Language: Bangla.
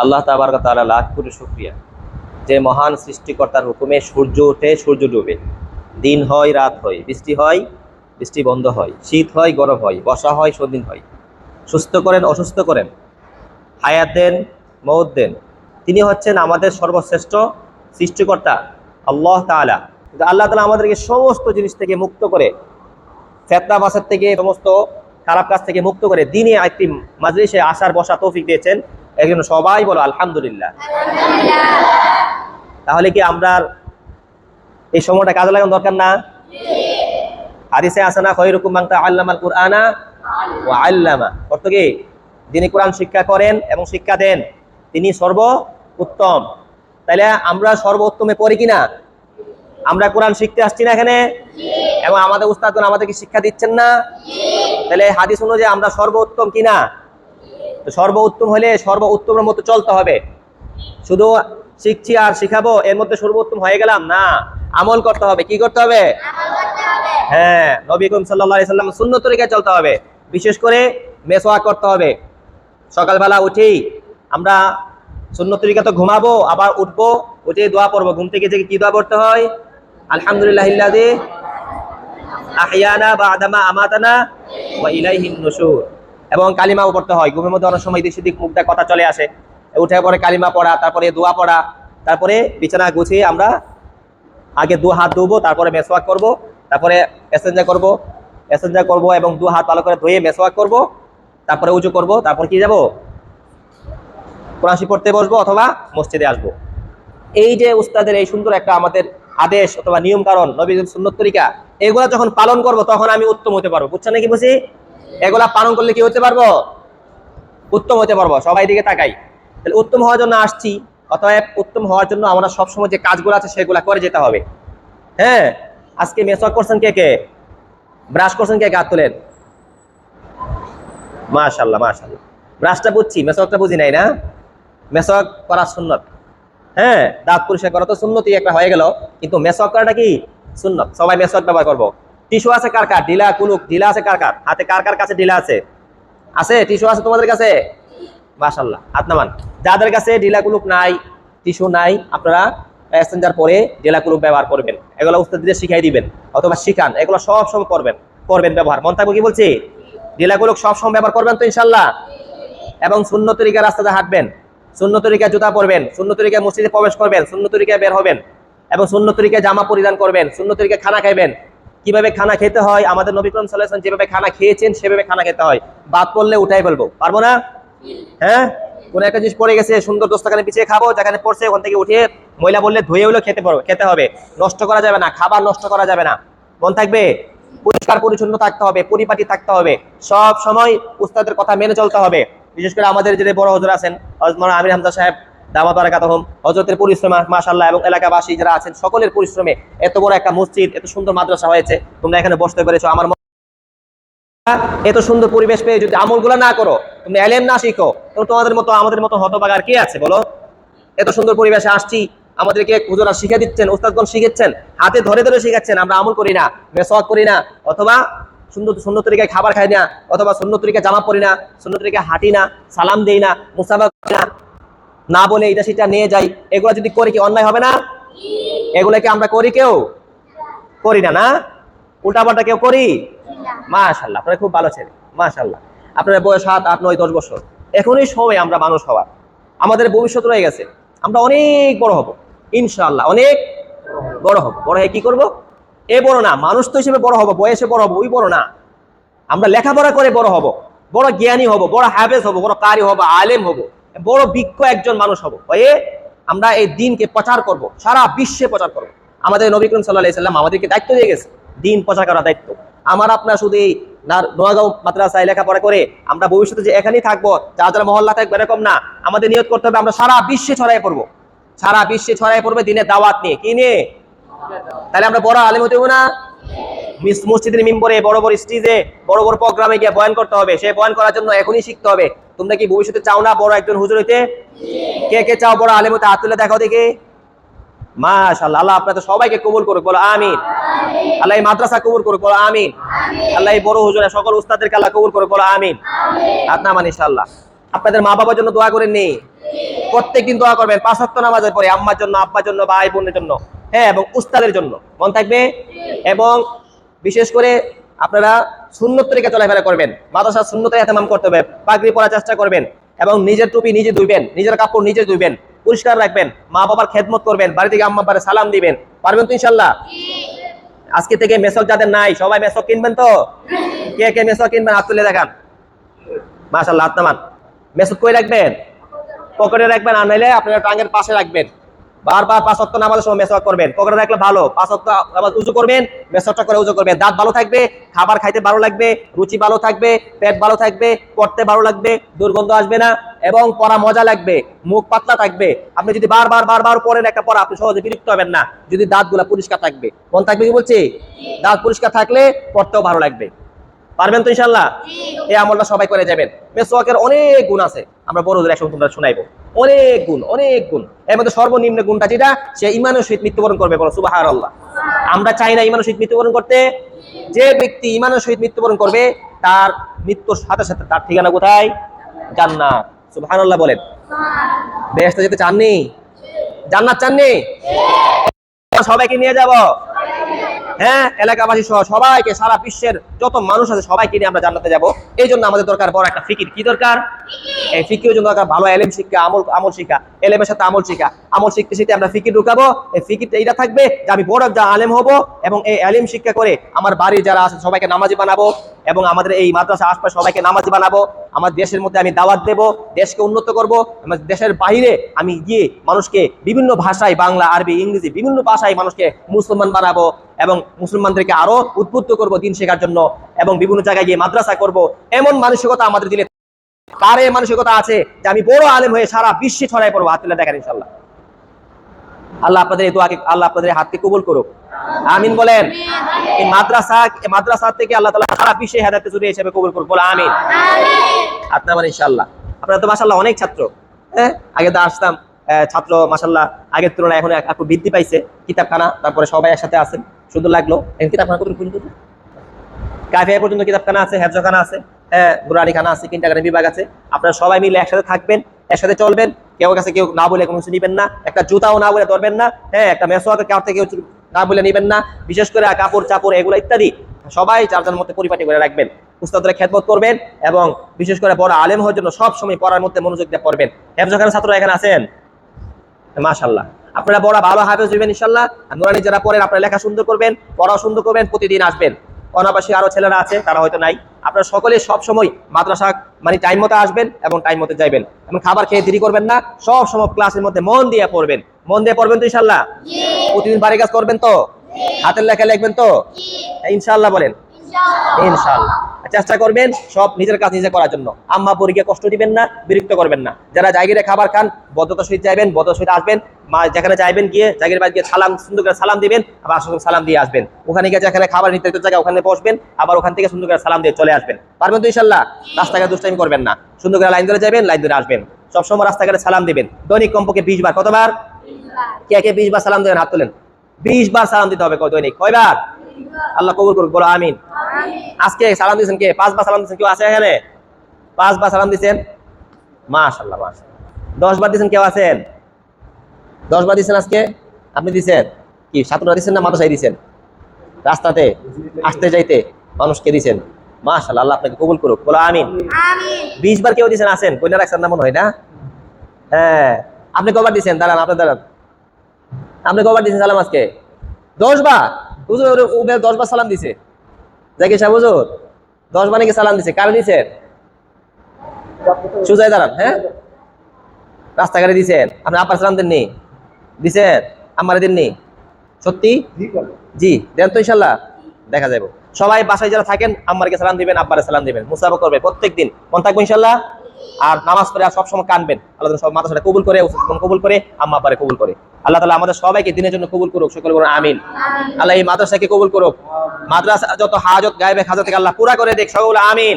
আল্লাহ তাবার তালা লাখ কোটি শুক্রিয়া। যে মহান সৃষ্টিকর্তার হুকুমে সূর্য ওঠে, সূর্য ডুবে। দিন হয়, রাত হয়। বৃষ্টি হয়, বৃষ্টি বন্ধ হয়। শীত হয়, গরম হয়। বর্ষা হয় সদিন হয়। সুস্থ করেন, অসুস্থ করেন। হায়াত দেন মৌত দেন। তিনি হচ্ছেন আমাদের সর্বশ্রেষ্ঠ সৃষ্টিকর্তা আল্লাহ কিন্তু আল্লাহ তালা আমাদেরকে সমস্ত জিনিস থেকে মুক্ত করে, ফেতনা বাসার থেকে সমস্ত খারাপ কাজ থেকে মুক্ত করে দিনে একটি মাজলিসে আসার বসা তৌফিক দিয়েছেন। এর জন্য সবাই বলো আলহামদুলিল্লাহ। তাহলে কি আমরা এই সময়টা কাজে লাগানো দরকার না? হাদিসে আসে না খৈরুকুম মাংতা আল্লামাল কুরআনা ও আল্লামা। অর্থ কি? যিনি কোরআন শিক্ষা করেন এবং শিক্ষা দেন তিনি সর্ব উত্তম তাইলে আমরা সর্ব উত্তমে পড়ি কিনা? আমরা কোরআন শিখতে আসছি না এখানে? এবং আমাদের উস্তাদগণ আমাদেরকে শিক্ষা দিচ্ছেন না? তাহলে হাদিস অনুযায়ী আমরা সর্ব উত্তম কিনা? সর্ব উত্তম হলে সর্ব উত্তমের মতো চলতে হবে। শুধু শিখছি আর শিখাবো, এর মধ্যে সর্বোত্তম হয়ে গেলাম? না। আমল করতে হবে। কি করতে হবে? হ্যাঁ নবী করিম আলাইহি সাল্লাম সুন্নত তরিকায় চলতে হবে। বিশেষ করে মেসওয়াক করতে হবে। সকালবেলা উঠেই আমরা সুন্নত তরিকা তো ঘুমাবো, আবার উঠবো, উঠে দোয়া পড়ব। ঘুম থেকে কি দোয়া পড়তে হয়? আলহামদুলিল্লাহ ইল্লাযী আহইয়ানা বা'দামা আমাতানা ওয়া ইলাইহিন নুশুর। এবং কালিমাও পড়তে হয়। ঘুমের মধ্যে অনেক সময় দিক সেদিক মুখটা কথা চলে আসে। উঠে পরে কালিমা পড়া, তারপরে দোয়া পড়া, তারপরে বিছানা গুছিয়ে আমরা আগে দু হাত ধুবো, তারপরে মেসওয়াক করব, তারপরে এসেঞ্জা করব এসেঞ্জা করব এবং দু হাত ভালো করে ধুয়ে মেসওয়াক করব, তারপরে উঁচু করব, তারপর কি যাব? কোরআশি পড়তে বসবো অথবা মসজিদে আসব। এই যে উস্তাদের এই সুন্দর একটা আমাদের আদেশ অথবা নিয়ম কারণ নবী সুন্নত তরিকা এগুলা যখন পালন করব তখন আমি উত্তম হতে পারব। বুঝছেন নাকি বুঝি? এগুলা পালন করলে কি হতে পারব? উত্তম হতে পারব, সবাই দিকে তাকাই। তাহলে উত্তম হওয়ার জন্য আসছি, অতএব উত্তম হওয়ার জন্য আমরা সবসময় যে কাজগুলো আছে সেগুলা করে যেতে হবে। হ্যাঁ? আজকে মেসওয়াক করছেন কে কে? ব্রাশ করছেন কে হাত তোলেন। মাশাল্লাহ মাশাল্লাহ ব্রাশটা বুঝছি মেসওয়াকটা বুঝি নাই না? মেসওয়াক করা সুন্নত। হ্যাঁ? দাঁত পরিষ্কার করা তো সুন্নতই, একটা হয়ে গেল। কিন্তু মেসওয়াক করাটা কি? সুন্নত। সবাই মেসওয়াক ব্যবহার করব। টিস্যু আছে কার কার? ঢিলা কুলুক ঢিলা আছে কার কার? হাতে কার কার কাছে ঢিলা আছে? আছে? টিস্যু আছে তোমাদের কাছে? মাশাল্লাহ হাত যাদের কাছে ঢিলা কুলুক নাই, টিস্যু নাই, আপনারা প্যাসেঞ্জার পরে ঢিলা কুলুক ব্যবহার করবেন। এগুলো উস্তাদিদের শিখাই দিবেন, অথবা শিখান। এগুলো সব সময় করবেন করবেন ব্যবহার। মন থাকব কি বলছি? ঢিলা কুলুক সব সময় ব্যবহার করবেন তো ইনশাল্লাহ এবং শূন্য তরিকা রাস্তাতে হাঁটবেন শূন্য তরিকায় জুতা পরবেন শূন্য তরিকায় মসজিদে প্রবেশ করবেন শূন্য তরিকায় বের হবেন, এবং শূন্য তরিকায় জামা পরিধান করবেন শূন্য তরিকায় খানা খাইবেন কীভাবে খানা খেতে হয়? আমাদের নবী করিম সাল্লাল্লাহু আলাইহি ওয়াসাল্লাম যেভাবে খানা খেয়েছেন, সেভাবে খানা খেতে হয়। বাদ পড়লে উঠাই বলব পারব না? হ্যাঁ? কোন একটা জিনিস পড়ে গেছে, সুন্দর দোস্তাখানে পিছিয়ে খাব, যেখানে পড়ছে ওখান থেকে উঠে ময়লা বললে ধুয়ে হলেও খেতে পারব, খেতে হবে। নষ্ট করা যাবে না, খাবার নষ্ট করা যাবে না। মন থাকবে? পরিষ্কার পরিচ্ছন্ন থাকতে হবে, পরিপাটি থাকতে হবে। সব সময় উস্তাদের কথা মেনে চলতে হবে। বিশেষ করে আমাদের যে বড় হজর আছেন হজরত মাওলানা আমির হামজা সাহেব দামা বারাকাতহম হজরতের পরিশ্রমে মাশাআল্লাহ এবং এলাকাবাসী যারা আছেন, সকলের পরিশ্রমে এত বড় একটা মসজিদ, এত সুন্দর মাদ্রাসা হয়েছে। তোমরা এখানে বসতে পেরেছ। আমার এত সুন্দর পরিবেশ পেয়ে যদি আমলগুলো না করো তুমি এলেম না শিখো তো তোমাদের মতো, আমাদের মতো হতবাগার কে আছে বলো? এত সুন্দর পরিবেশে আসছি, আমাদেরকে হুজুরা শিখে দিচ্ছেন, উস্তাদগণ শিখেছেন হাতে ধরে ধরে শিখাচ্ছেন, আমরা আমল করি না মেসওয়াক করি না, অথবা সুন্দর সুন্দর তরিকায় খাবার খাই না, অথবা সুন্দর তরিকায় জামা পরি না, সুন্দর তরিকায় হাঁটি না, সালাম দেই না, মুসাফা করি না না বলে এটা সেটা নিয়ে যাই। এগুলো যদি করি কি অন্যায় হবে না? এগুলোকে আমরা করি কেউ? করি না না? উল্টাপাল্টা কেউ করি? মাশাল্লাহ আপনারা খুব ভালো ছেলে মাশাল্লাহ আপনার বয়স সাত, আট, নয়, দশ বছর। এখনই সময় আমরা মানুষ হওয়ার। আমাদের ভবিষ্যৎ রয়ে গেছে। আমরা অনেক বড় হব, ইনশাআল্লাহ, অনেক বড় হব। বড় হয়ে কি করব? এ বড় না, মানুষ তো হিসেবে বড় হব, বয়সে বড় হব, ওই বড় না। আমরা লেখাপড়া করে বড় হব, বড় জ্ঞানী হব, বড় হাফেজ হব, বড় কারি হব, আলেম হব। বড় বিজ্ঞ একজন মানুষ হব। হয়ে আমরা এই দিনকে প্রচার করব, সারা বিশ্বে প্রচার করব। আমাদের নবী করিম সাল্লাহ সাল্লাম আমাদেরকে দায়িত্ব দিয়ে গেছে, দিন প্রচার করার দায়িত্ব। আমার আপনার শুধু এই নোয়াগাঁও মাদ্রাসায় লেখাপড়া করে আমরা ভবিষ্যতে যে এখানেই থাকব যারা যারা মহল্লা থাকবে এরকম না। আমাদের নিয়ত করতে হবে আমরা সারা বিশ্বে ছড়াই পড়ব। সারা বিশ্বে ছড়াই পড়বে দিনের দাওয়াত নিয়ে। কি নিয়ে? তাহলে আমরা বড় আলেম হতে না? মসজিদের মিম্বরে বড় বড় স্টেজে, বড় বড় প্রোগ্রামে গিয়ে বয়ান করতে হবে। সে বয়ান করার জন্য এখনই শিখতে হবে। তোমরা কি ভবিষ্যতে চাও না বড় একজন হুজুর হইতে? কে কে চাও বড় আলেম হতে হাত দেখাও দেখি। মাশাআল্লাহ, আল্লাহ আপনাদের সবাইকে কবুল করুক, বলো আমিন। আল্লাহ এই মাদ্রাসা কবুল করুক, বলো আমিন। আল্লাহ এই বড় হুজুরে, সকল উস্তাদেরকে আল্লাহ কবুল করুক, বলো আমিন। হাত নামান ইনশাআল্লাহ। আপনাদের মা বাবার জন্য দোয়া করেন নি প্রত্যেকদিন দোয়া করবেন, পাঁচ ওয়াক্ত নামাজের পরে আম্মার জন্য, আব্বার জন্য ভাই বোনের জন্য। হ্যাঁ এবং উস্তাদের জন্য। মন থাকবে? এবং বিশেষ করে আপনারা শূন্য তরিকা চলাফেরা করবেন। মাদ্রাসা শূন্যতে এহতেমাম করতে হবে, পাগড়ি পরার চেষ্টা করবেন এবং নিজের টুপি নিজে ধুইবেন, নিজের কাপড় নিজে ধুইবেন, পরিষ্কার রাখবেন, মা বাবার খেদমত করবেন, বাড়ি থেকে আম্মা সালাম দিবেন। পারবেন তো ইনশাল্লাহ আজকে থেকে মেসক যাদের নাই, সবাই মেসক কিনবেন তো? কে কে মেসক কিনবেন? হাত তুলে দেখান। মাশাল্লাহ হাত মেসক কই রাখবেন? পকেটে রাখবেন, আর নাইলে আপনারা টাঙ্গের পাশে রাখবেন। বারবার পাঁচ অক্ট নামাজের সময় মেসওয়াক করবেন। পকেটে রাখলে ভালো। পাঁচ অক্ট নামাজ উজু করবেন, মেসওয়াকটা করে উজু করবেন। দাঁত ভালো থাকবে, খাবার খাইতে ভালো লাগবে, রুচি ভালো থাকবে, পেট ভালো থাকবে, পড়তে ভালো লাগবে, দুর্গন্ধ আসবে না, এবং পড়া মজা লাগবে, মুখ পাতলা থাকবে। আপনি যদি বারবার বারবার পড়েন একটা পড়া, আপনি সহজে বিরক্ত হবেন না। যদি দাঁতগুলা পরিষ্কার থাকবে। মন থাকবে কি বলছি? দাঁত পরিষ্কার থাকলে পড়তেও ভালো লাগবে। পারবেন তো ইনশাল্লাহ এই আমলটা সবাই করে যাবেন। মেসওয়াকের অনেক গুণ আছে। আমরা বড়দের একসঙ্গে তোমরা শোনাইবো। অনেক গুণ অনেক গুণ। এর মধ্যে সর্বনিম্ন গুণটা যেটা, সে ইমানের সহিত মৃত্যুবরণ করবে বলো সুবাহ আল্লাহ আমরা চাই না ইমানের সহিত মৃত্যুবরণ করতে। যে ব্যক্তি ইমানের সহিত মৃত্যুবরণ করবে, তার মৃত্যুর সাথে সাথে তার ঠিকানা কোথায়? জান্নাত। সুবাহ আল্লাহ বলেন। বেহেস্তে যেতে চাননি? জান্নাত চাননি? সবাইকে নিয়ে যাব। হ্যাঁ এলাকাবাসী সহ সবাইকে, সারা বিশ্বের যত মানুষ আছে, সবাইকে নিয়ে আমরা জান্নাতে যাব। এই জন্য আমাদের দরকার বড় একটা ফিকির। কি দরকার? এই ফিকির জন্য দরকার ভালো এলেম শিক্ষা, আমল আমল শিক্ষা। এলেমের সাথে আমল শিক্ষা। আমল শিখতে শিখতে আমরা ফিকির ঢুকাবো। এই ফিকিরটা এইটা থাকবে যে আমি বড় যা আলেম হব এবং এই এলেম শিক্ষা করে আমার বাড়ির যারা আছে, সবাইকে নামাজি বানাবো এবং আমাদের এই মাদ্রাসা আশপাশ সবাইকে নামাজি বানাবো। আমার দেশের মধ্যে আমি দাওয়াত দেব, দেশকে উন্নত করব, আমার দেশের বাইরে আমি গিয়ে মানুষকে বিভিন্ন ভাষায়, বাংলা, আরবি, ইংরেজি বিভিন্ন ভাষায় মানুষকে মুসলমান বানাবো এবং মুসলমানদেরকে আরও উদ্বুদ্ধ করব দিন শেখার জন্য এবং বিভিন্ন জায়গায় গিয়ে মাদ্রাসা করব। এমন মানসিকতা আমাদের দিলে কার মানসিকতা আছে যে আমি বড় আলেম হয়ে সারা বিশ্বে ছড়াই পড়ব? হাতিল্লা দেখেন ইনশাল্লাহ। আল্লাহ আপনাদের এই দোয়াকে আল্লাহ আপনাদের হাতকে কবুল করুক। আমিন বলেন। এই মাদ্রাসা মাদ্রাসা থেকে আল্লাহ তাআলা সারা বিশ্বে হেদায়েত জুড়ে হিসেবে কবুল করুক। বলে আমিন। আপনার মানে ইনশাআল্লাহ। আপনারা তো মাশাআল্লাহ অনেক ছাত্র হ্যাঁ? আগে তো আসতাম ছাত্র মাশাআল্লাহ আগের তুলনায় এখন একটু বৃদ্ধি পাইছে। কিতাবখানা তারপরে সবাই একসাথে আছেন সুন্দর লাগল। এখন কিতাবখানা কত কাফিয়া পর্যন্ত কিতাবখানা আছে হেফজখানা আছে হ্যাঁ? বুরানি খানা আছে কিন্টাখানা বিভাগ আছে। আপনারা সবাই মিলে একসাথে থাকবেন। একসাথে চলবেন, কেউ কাছে কেউ না বলে কোনো কিছু নিবেন না, একটা জুতাও না বলে ধরবেন না হ্যাঁ একটা মেসোয়াকে কাউ থেকে না বলে নিবেন না, বিশেষ করে কাপড়, চাপড়, এগুলো ইত্যাদি, সবাই চার জনের মধ্যে পরিপাটি করে রাখবেন, উস্তাদরা খেদমত করবেন এবং বিশেষ করে বড় আলেম হওয়ার জন্য সব সময় পড়ার মধ্যে মনোযোগ দিয়ে পড়বেন। হেফজখানা ছাত্ররা এখানে আছেন? মাশাল্লাহ আপনারা বড় ভালো হাফেজ হইবেন ইনশাল্লাহ নুরানি যারা পড়েন, আপনারা লেখা সুন্দর করবেন, পড়াও সুন্দর করবেন, প্রতিদিন আসবেন। অনাবাসী আরও ছেলেরা আছে তারা হয়তো নাই। আপনারা সকলে সব সময় মাদ্রাসা মানে টাইম মতো আসবেন এবং টাইম মতো যাইবেন। এবং খাবার খেয়ে দেরি করবেন না সব সময় ক্লাসের মধ্যে মন দিয়ে পড়বেন। মন দিয়ে পড়বেন তো ইনশাল্লাহ প্রতিদিন বাড়ি কাজ করবেন তো? হাতের লেখা লিখবেন তো? ইনশাল্লাহ বলেন। ইনশাআল্লাহ। চেষ্টা করবেন সব নিজের কাজ নিজে করার জন্য। আম্মা পরীকে কষ্ট দিবেন না বিরক্ত করবেন না। যারা জায়গায় খাবার খান বদ্ধতার সহিত যাইবেন বদ্ধতার সহিত আসবেন যেখানে যাইবেন গিয়ে জায়গার বাড়ি গিয়ে সালাম, সুন্দর করে সালাম দিবেন, আবার সুন্দর সালাম দিয়ে আসবেন। ওখানে গিয়ে যেখানে খাবার নির্ধারিত জায়গা, ওখানে বসবেন, আবার ওখান থেকে সুন্দর করে সালাম দিয়ে চলে আসবেন। পারবেন তো ইনশাল্লাহ? রাস্তাঘাটে দুষ্টাইম করবেন না। সুন্দর করে লাইন ধরে যাবেন, লাইন ধরে আসবেন। সবসময় রাস্তাঘাটে সালাম দিবেন। দৈনিক কমপক্ষে বিশ বার। কতবার? কে কে বিশ বার সালাম দেবেন? হাত তোলেন। বিশ বার সালাম দিতে হবে দৈনিক? কয়বার? আল্লাহ কবুল করুক, বলো আমিন। আজকে সালাম দিয়েছেন কে? পাঁচবার সালাম দিয়েছেন কেউ আছে এখানে? পাঁচবার সালাম দিয়েছেন? মাশাল্লাহ মাশাল্লাহ দশ বার দিয়েছেন কেউ আছেন? দশ বার দিয়েছেন আজকে? আপনি দিয়েছেন কি ছাত্ররা দিচ্ছেন না মাদ্রাসায় দিয়েছেন রাস্তাতে আসতে যাইতে মানুষকে দিয়েছেন মাশাল্লাহ আল্লাহ আপনাকে কবুল করুক। বলো আমিন। বিশ বার কেউ দিয়েছেন আসেন কন্যা রাখছেন না মনে হয় না? হ্যাঁ। আপনি কবার দিচ্ছেন দাঁড়ান আপনি দাঁড়ান। আপনি কবার দিয়েছেন সালাম আজকে? দশ বার? হুজুর দশ বার সালাম দিছে। জাকি সাহেব হুজুর দশ বার নাকি সালাম দিছে? কারণ দিছেন? সুজাই দাঁড়ান হ্যাঁ? রাস্তাঘাটে দিছেন। আপনি আপার সালাম দেননি? দিছেন আমার দেননি সত্যি? জি দেন তো ইনশাল্লাহ। দেখা যাবে সবাই বাসায় যারা থাকেন আম্মারকে সালাম দিবেন আব্বারে সালাম দিবেন। মুসাফা করবে প্রত্যেক দিন। মন থাকব ইনশাল্লাহ। আর নামাজ পড়ে আর সবসময় কানবেন। আল্লাহ সব মাদ্রাসাটা কবুল করে কবুল করে আম্মা আব্বারে কবুল করে। আল্লাহ তাআলা আমাদের সবাইকে দিনের জন্য কবুল করুক সকল করুন আমিন। আল্লাহ এই মাদ্রাসাকে কবুল করুক। মাদ্রাসা যত হাজত গায়েবে হাজত থেকে আল্লাহ পুরা করে দেখ সকল আমিন।